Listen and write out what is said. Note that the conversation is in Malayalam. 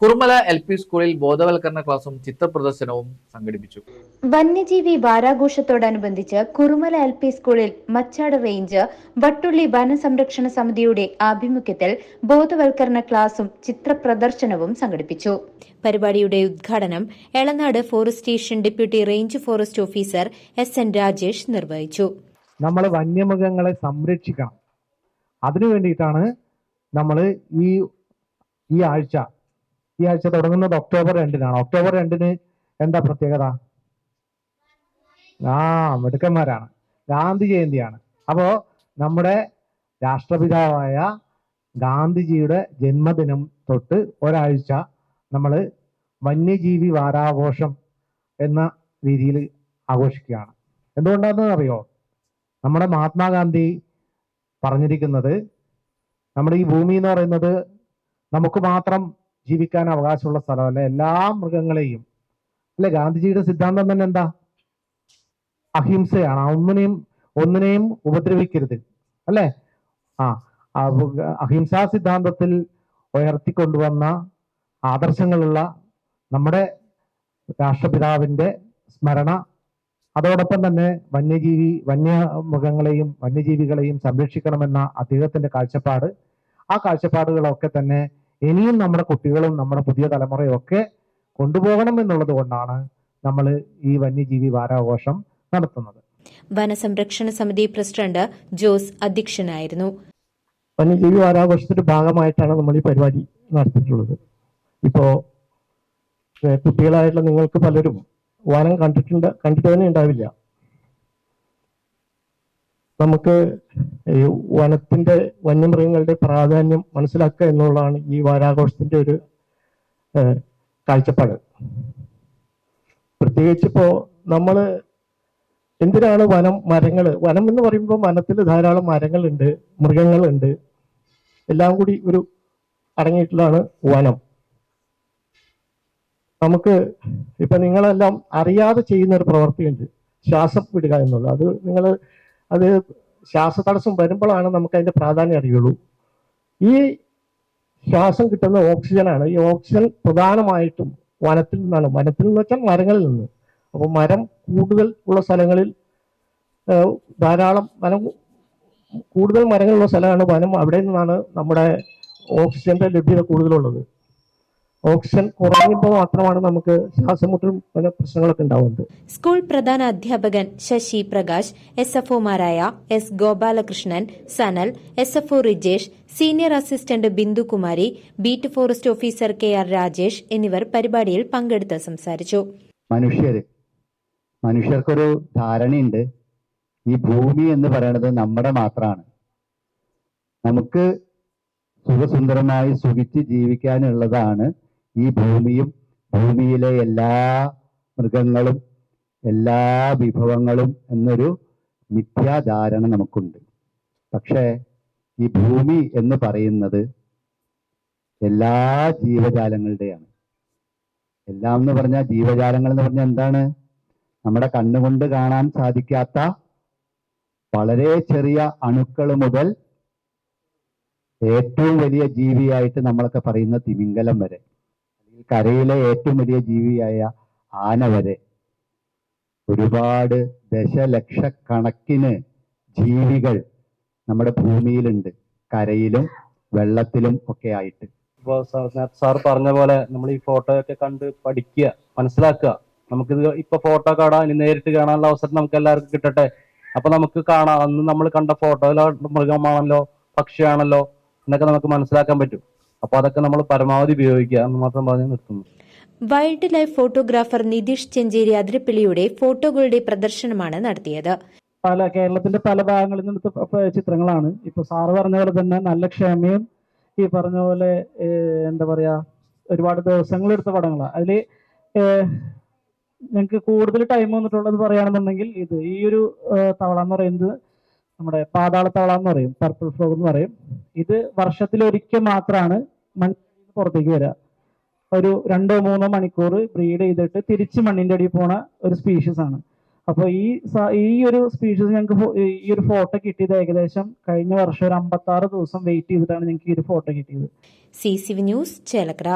കുറുമല എൽ പി സ്കൂളിൽ ബോധവൽക്കരണ ക്ലാസും ചിത്രപ്രദർശനവും സംഘടിപ്പിച്ചു. വന്യജീവി വാരാഘോഷത്തോടനുബന്ധിച്ച് കുറുമല എൽ പി സ്കൂളിൽ മച്ചാട് റേഞ്ച് വട്ടുള്ളി വനസംരക്ഷണ സമിതിയുടെ ആഭിമുഖ്യത്തിൽ ബോധവൽക്കരണ ക്ലാസും ചിത്രപ്രദർശനവും സംഘടിപ്പിച്ചു. പരിപാടിയുടെ ഉദ്ഘാടനം Elanad forest station deputy range forest officer S N Rajesh നിർവഹിച്ചു. നമ്മൾ വന്യമൃഗങ്ങളെ സംരക്ഷിക്കണം. അതിനു വേണ്ടിയിട്ടാണ് നമ്മൾ ഈ ഈ ആഴ്ച ഈ ആഴ്ച തുടങ്ങുന്നത് ഒക്ടോബർ രണ്ടിനാണ്. ഒക്ടോബർ രണ്ടിന് എന്താ പ്രത്യേകത? ആ മിടുക്കന്മാരാണ്. ഗാന്ധി ജയന്തിയാണ്. അപ്പോ നമ്മുടെ രാഷ്ട്രപിതാവായ ഗാന്ധിജിയുടെ ജന്മദിനം തൊട്ട് ഒരാഴ്ച നമ്മൾ വന്യജീവി വാരാഘോഷം എന്ന രീതിയിൽ ആഘോഷിക്കുകയാണ്. എന്തുകൊണ്ടാണെന്ന് അറിയോ നമ്മുടെ മഹാത്മാഗാന്ധി പറഞ്ഞിരിക്കുന്നത് നമ്മുടെ ഈ ഭൂമി എന്ന് പറയുന്നത് നമുക്ക് മാത്രം ജീവിക്കാൻ അവകാശമുള്ള സ്ഥലമല്ല? എല്ലാ മൃഗങ്ങളെയും. അല്ലെ ഗാന്ധിജിയുടെ സിദ്ധാന്തം തന്നെ എന്താ? അഹിംസയാണ്. ഒന്നിനെയും ഒന്നിനെയും ഉപദ്രവിക്കരുത്. അല്ലെ? ആ അഹിംസാ സിദ്ധാന്തത്തിൽ ഉയർത്തിക്കൊണ്ടുവന്ന ആദർശങ്ങളുള്ള നമ്മുടെ രാഷ്ട്രപിതാവിന്റെ സ്മരണ അതോടൊപ്പം തന്നെ വന്യജീവി വന്യമൃഗങ്ങളെയും വന്യജീവികളെയും സംരക്ഷിക്കണമെന്ന അദ്ദേഹത്തിന്റെ കാഴ്ചപ്പാട്. ആ കാഴ്ചപ്പാടുകളൊക്കെ തന്നെ ഇനിയും നമ്മുടെ കുട്ടികളും നമ്മുടെ പുതിയ തലമുറയും ഒക്കെ കൊണ്ടുപോകണം എന്നുള്ളത് കൊണ്ടാണ് നമ്മൾ ഈ വന്യജീവി വാരാഘോഷം നടത്തുന്നത്. വനസംരക്ഷണ സമിതി പ്രസിഡന്റ് ജോസ് അധ്യക്ഷനായിരുന്നു. വന്യജീവി വാരാഘോഷത്തിന്റെ ഭാഗമായിട്ടാണ് നമ്മൾ ഈ പരിപാടി നടത്തിയിട്ടുള്ളത്. ഇപ്പോ കുട്ടികളായിട്ടുള്ള നിങ്ങൾക്ക് പലരും വനം കണ്ടിട്ടുണ്ട് കണ്ടിട്ട് തന്നെ ഉണ്ടാവില്ല. നമുക്ക് വനത്തിന്റെ വന്യമൃഗങ്ങളുടെ പ്രാധാന്യം മനസ്സിലാക്കുക എന്നുള്ളതാണ് ഈ വാരാഘോഷത്തിന്റെ ഒരു കാഴ്ചപ്പാട്. പ്രത്യേകിച്ച് നമ്മൾ എന്തിനാണ് വനം മരങ്ങൾ വനം എന്ന് പറയുമ്പോൾ വനത്തിൽ ധാരാളം മരങ്ങളുണ്ട് മൃഗങ്ങളുണ്ട്. എല്ലാം കൂടി ഒരു അടങ്ങിയിട്ടുള്ളതാണ് വനം. നമുക്ക് ഇപ്പൊ നിങ്ങളെല്ലാം അറിയാതെ ചെയ്യുന്ന ഒരു പ്രവൃത്തിയുണ്ട്. ശ്വാസം വിടുക എന്നുള്ളത്. അത് നിങ്ങൾ അത് ശ്വാസതടസ്സം വരുമ്പോഴാണ് നമുക്ക് അതിന്റെ പ്രാധാന്യം അറിയുള്ളൂ. ഈ ശ്വാസം കിട്ടുന്ന ഓക്സിജനാണ്. ഈ ഓക്സിജൻ പ്രധാനമായിട്ടും വനത്തിൽ നിന്നാണ്. വനത്തിൽ നിന്ന് വെച്ചാൽ മരങ്ങളിൽ നിന്ന്. അപ്പോൾ മരം കൂടുതൽ ഉള്ള സ്ഥലങ്ങളിൽ ധാരാളം വനം കൂടുതൽ മരങ്ങളുള്ള സ്ഥലമാണ് വനം. അവിടെ നിന്നാണ് നമ്മുടെ ഓക്സിജന്റെ ലഭ്യത കൂടുതലുള്ളത്. ഓക്സിജൻ കുറയുമ്പോൾ മാത്രമാണ് നമുക്ക് ശ്വാസമുട്ടും പല പ്രശ്നങ്ങളൊക്കെ ഉണ്ടാവുന്നത്. സ്കൂൾ പ്രധാന അധ്യാപകൻ Sasi Prakash S F ഒമാരായ S Gopalakrishnan Sanal S F O Rijesh senior assistant Bindukumari beat forest officer K R Rajesh എന്നിവർ പരിപാടിയിൽ പങ്കെടുത്ത് സംസാരിച്ചു. മനുഷ്യര് മനുഷ്യർക്കൊരു ധാരണയുണ്ട്. ഈ ഭൂമി എന്ന് പറയുന്നത് നമ്മുടെ മാത്രമാണ് നമുക്ക് സുഖസുന്ദരമായി സുഖിച്ച് ജീവിക്കാനുള്ളതാണ് ഈ ഭൂമിയും ഭൂമിയിലെ എല്ലാ മൃഗങ്ങളും എല്ലാ വിഭവങ്ങളും എന്നൊരു മിഥ്യാധാരണ നമുക്കുണ്ട്. പക്ഷേ ഈ ഭൂമി എന്ന് പറയുന്നത് എല്ലാ ജീവജാലങ്ങളുടെയാണ്. എല്ലാം എന്ന് പറഞ്ഞാൽ ജീവജാലങ്ങൾ എന്ന് പറഞ്ഞാൽ എന്താണ്? നമ്മുടെ കണ്ണുകൊണ്ട് കാണാൻ സാധിക്കാത്ത വളരെ ചെറിയ അണുക്കൾ മുതൽ ഏറ്റവും വലിയ ജീവിയായിട്ട് നമ്മളൊക്കെ പറയുന്ന തിമിംഗലം വരെ. കരയിലെ ഏറ്റവും വലിയ ജീവിയായ ആന വരെ ഒരുപാട് ദശലക്ഷക്കണക്കിന് ജീവികൾ നമ്മുടെ ഭൂമിയിലുണ്ട്. കരയിലും വെള്ളത്തിലും ഒക്കെ ആയിട്ട്. ഇപ്പോൾ സാർ പറഞ്ഞ പോലെ നമ്മൾ ഈ ഫോട്ടോ ഒക്കെ കണ്ട് പഠിക്കുക മനസ്സിലാക്കുക. നമുക്കിത് ഇപ്പൊ ഫോട്ടോ കാണാൻ ഇനി നേരിട്ട് കാണാനുള്ള അവസരം നമുക്ക് എല്ലാവർക്കും കിട്ടട്ടെ. അപ്പൊ നമുക്ക് കാണാം. അന്ന് നമ്മൾ കണ്ട ഫോട്ടോയിലോ മൃഗമാണല്ലോ പക്ഷിയാണല്ലോ എന്നൊക്കെ നമുക്ക് മനസ്സിലാക്കാൻ പറ്റും. അപ്പൊ അതൊക്കെ നമ്മൾ പരമാവധി ഉപയോഗിക്കുക എന്ന് മാത്രം പറഞ്ഞു നിർത്തുന്നു. Wild life photographer Nitheesh Chencheri അതിരപ്പിള്ളിയുടെ ഫോട്ടോകളുടെ പ്രദർശനമാണ് നടത്തിയത്. പല കേരളത്തിന്റെ പല ഭാഗങ്ങളിൽ നിന്നെടുത്ത ചിത്രങ്ങളാണ്. ഇപ്പൊ സാറ് പറഞ്ഞ പോലെ തന്നെ നല്ല ക്ഷമയും ഈ പറഞ്ഞ പോലെ എന്താ പറയാ ഒരുപാട് ദിവസങ്ങൾ എടുത്ത പടങ്ങളാണ് അതിൽ ഞങ്ങൾക്ക് കൂടുതൽ ടൈം വന്നിട്ടുള്ളത് പറയുകയാണെന്നുണ്ടെങ്കിൽ ഇത് ഈ ഒരു തവള എന്ന് പറയുന്നത് നമ്മുടെ പാതാള തവള എന്ന് പറയും പർപ്പിൾ ഫ്രോഗ് എന്ന് പറയും. ഇത് വർഷത്തിൽ ഒരിക്കൽ മാത്രമാണ് മണ്ണിൽ പുറത്തേക്ക് വരിക ഒരു രണ്ടോ മൂന്നോ മണിക്കൂർ ബ്രീഡ് ചെയ്തിട്ട് തിരിച്ച് മണ്ണിന്റെ അടിയിൽ പോണ ഒരു സ്പീഷീസ് ആണ്. അപ്പോൾ ഈ ഈ ഒരു സ്പീഷീസ് ഞങ്ങൾക്ക് ഈ ഒരു ഫോട്ടോ കിട്ടിയത് ഏകദേശം കഴിഞ്ഞ വർഷം ഒരു അമ്പത്തി ആറ് ദിവസം വെയിറ്റ് ചെയ്തിട്ടാണ് ഞങ്ങൾക്ക് ഈ ഒരു ഫോട്ടോ കിട്ടിയത്. C C V news Chelakkara.